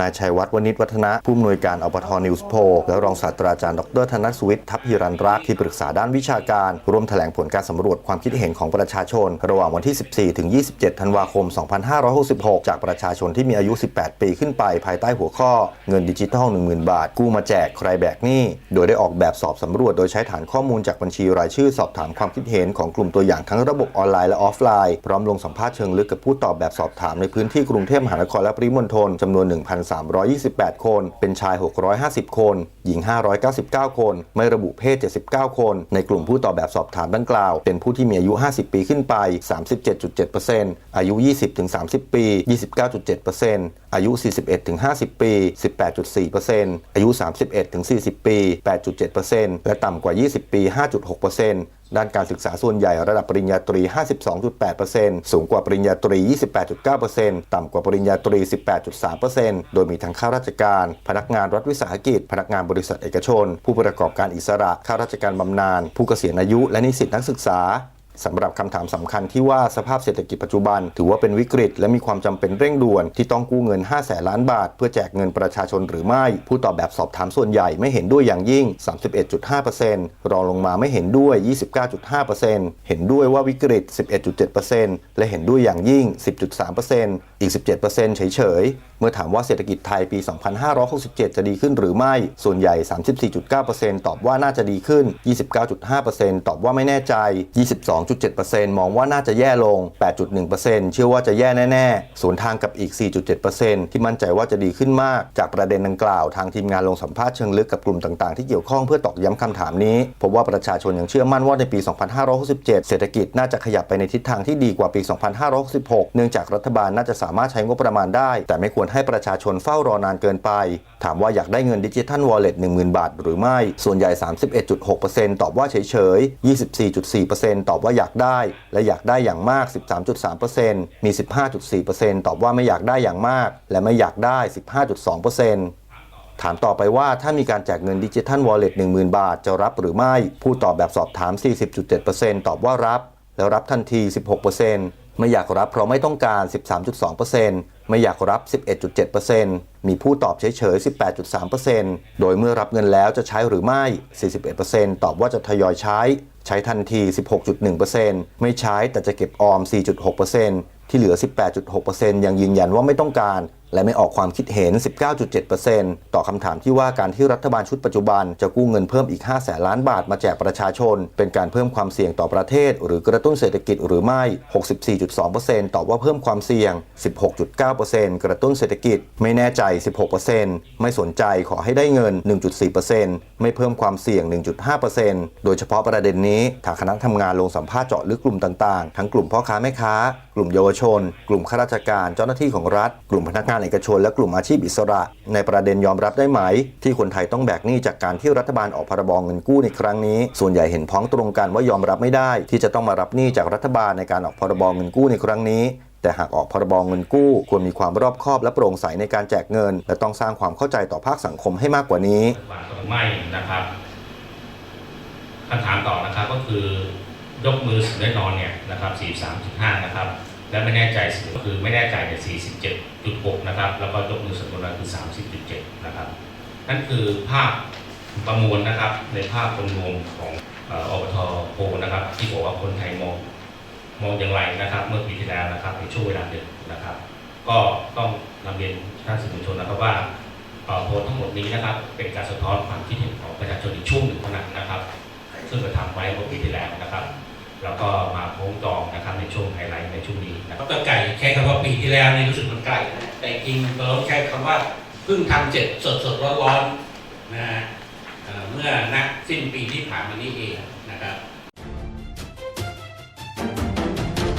นายชัยวัฒน์วณิชวัฒนะผู้อำนวยการอปทนิวส์โพและรองศาสตราจารย์ดรธนสุวิทย์ทัพฮิรันรักษ์ที่ปรึกษาด้านวิชาการร่วมแถลงผลการสำรวจความคิดเห็นของประชาชน ระหว่างวันที่ 14 ถึง 27 ธันวาคม 2566 จากประชาชนที่มีอายุ 18 ปีขึ้นไปภายใต้หัวข้อ เงินดิจิทัล 10,000 บาท กู้มาแจกใครแบกหนี้โดยได้ออกแบบสอบสำรวจ โดยใช้ฐานข้อมูลจากบัญชีรายชื่อสอบถามความคิดเห็นของกลุ่มตัวอย่างทั้งระบบออนไลน์และออฟไลน์พร้อมลงสัมภาษณ์เชิงลึกกับผู้ตอบแบบสอบถามในพื้นที่กรุงเทพมหานครและปริมณฑลจำนวน1,328 คน เป็นชาย 650 คน หญิง 599 คน ไม่ระบุเพศ 79 คน ในกลุ่มผู้ตอบแบบสอบถามดังกล่าว เป็นผู้ที่มีอายุ 50 ปีขึ้นไป 37.7%อายุ 20-30 ปี 29.7%อายุ 41-50 ปี 18.4%อายุ 31-40 ปี 8.7%และต่ำกว่า 20 ปี 5.6% ด้านการศึกษาส่วนใหญ่ระดับปริญญาตรี 52.8%สูงกว่าปริญญาตรี 28.9%ต่ำกว่าปริญญาตรี 18.3%โดยมีทั้งข้าราชการ พนักงานรัฐวิสาหกิจ พนักงานบริษัทเอกชน ผู้ประกอบการอิสระ ข้าราชการบำนาญ ผู้เกษียณอายุ และนิสิตนักศึกษา สำหรับคำถามสำคัญที่ว่าสภาพเศรษฐกิจปัจจุบัน ถือว่าเป็นวิกฤต และมีความจำเป็นเร่งด่วนที่ต้องกู้เงิน 5 แสนล้านบาท เพื่อแจกเงินประชาชนหรือไม่ ผู้ตอบแบบสอบถามส่วนใหญ่ไม่เห็นด้วยอย่างยิ่ง 31.5%รองลงมาไม่เห็นด้วย 29.5%เห็นด้วยว่าวิกฤต 11.7%และเห็นด้วยอย่างยิ่ง 10.3%อีก 17%เฉยๆเมื่อถามว่าเศรษฐกิจไทยปี 2567 จะดีขึ้นหรือไม่ ส่วนใหญ่ 34.9%ตอบว่าน่าจะดีขึ้น 29.5%ตอบว่าไม่แน่ใจ 22.7%มองว่าน่าจะแย่ลง 8.1%เชื่อว่าจะแย่แน่ๆ สวนทางกับอีก 4.7%ที่มั่นใจว่าจะดีขึ้นมาก จากประเด็นดังกล่าวทางทีมงานลงสัมภาษณ์เชิงลึกกับกลุ่มต่างๆ ที่เกี่ยวข้องเพื่อตอกย้ำคำถามนี้พบว่าประชาชนยังเชื่อมั่นว่าในปี 2567 เศรษฐกิจน่าจะขยับไปในทิศทางที่ดีกว่าปี 2566 เนื่องจากรัฐบาลน่าจะสามารถใช้งบประมาณได้ แต่ไม่ควรให้ประชาชนเฝ้ารอนานเกินไป ถามว่าอยากได้เงินดิจิทัลวอลเล็ต10,000 บาท หรือไม่ ส่วนใหญ่ 31.6%ตอบว่าเฉยๆ 24.4%ตอบว่าอยากได้ และอยากได้อย่างมาก 13.3%มี 15.4%ตอบว่าไม่อยากได้อย่างมาก และไม่อยากได้ 15.2%ถามต่อไปว่าถ้ามีการแจกเงินดิจิทัลวอลเล็ต10,000 บาทจะรับหรือไม่ ผู้ตอบแบบสอบถาม 40.7%ตอบว่ารับ แล้วรับทันที 16%ไม่อยากรับเพราะไม่ต้องการ 13.2% ไม่อยากรับ 11.7%มีผู้ตอบเฉยๆ 18.3%โดยเมื่อรับเงินแล้วจะใช้หรือไม่ 41%ตอบว่าจะทยอยใช้ ใช้ทันที 16.1%ไม่ใช้แต่จะเก็บออม 4.6%ที่เหลือ 18.6%ยังยืนยันว่าไม่ต้องการ และไม่ออกความคิดเห็น 19.7%ต่อคำถามที่ว่าการที่รัฐบาลชุดปัจจุบันจะกู้เงินเพิ่มอีก 5 แสนล้านบาทมาแจกประชาชน เป็นการเพิ่มความเสี่ยงต่อประเทศ หรือกระตุ้นเศรษฐกิจหรือไม่ 64.2%ตอบว่าเพิ่มความเสี่ยง 16.9%กระตุ้นเศรษฐกิจ ไม่แน่ใจ 16%ไม่สนใจขอให้ได้เงิน 1.4%ไม่เพิ่มความเสี่ยง 1.5%โดยเฉพาะประเด็นนี้ทางคณะทำงานลงสัมภาษณ์เจาะลึกกลุ่มต่างๆ ทั้งกลุ่มพ่อค้าแม่ค้า กลุ่มเยาวชน กลุ่มข้าราชการเจ้าหน้าที่ของรัฐ กลุ่มพนักงานเอกชนและกลุ่มอาชีพอิสระ ในประเด็นยอมรับได้ไหม ที่คนไทยต้องแบกหนี้จากการที่รัฐบาลออกพรบเงินกู้ในครั้งนี้ ส่วนใหญ่เห็นพ้องตรงกันว่ายอมรับไม่ได้ ที่จะต้องมารับหนี้จากรัฐบาลในการออกพรบเงินกู้ในครั้งนี้แต่หากออกพรบเงินกู้ ควรมีความรอบคอบและโปร่งใสในการแจกเงิน และต้องสร้างความเข้าใจต่อภาคสังคมให้มากกว่านี้ไม่นะครับคำถามต่อนะครับก็คือยกมือสุดแน่นอนเนี่ยนะครับ43.5 นะครับ และไม่แน่ใจสิก็คือไม่แน่ใจเนี่ย47.6 นะครับ แล้วก็ยกมือสุดคนละคือ 30.7 นะครับ นั่นคือภาพประมวลนะครับ ในภาพรวมของอบทโพลนะครับ ที่บอกว่าคนไทยมองมองอย่างไรนะครับ เมื่อปีที่แล้วนะครับในช่วงเวลาหนึ่งนะครับ ก็ต้องนำเรียนท่านสื่อมวลชนนะครับว่าอ่อโพลทั้งหมดนี้นะครับ เป็นการสะท้อนความคิดเห็นของประชาชนอีกช่วงหนึ่งเท่านั้นนะครับ ซึ่งกระทำไว้เมื่อปีที่แล้วนะครับ แล้วก็มาโค้งตองนะครับในช่วงไฮไลท์ในช่วงนี้นะครับก็ไก่ใช้คำว่าปีที่แล้วนี่รู้สึกมันไกลนะแต่จริงเราต้องใช้คำว่าเพิ่งทำเสร็จสดสดร้อนร้อนๆนะฮะเอ่อเมื่อนักสิ้นปีที่ผ่านมานี้เองนะครับ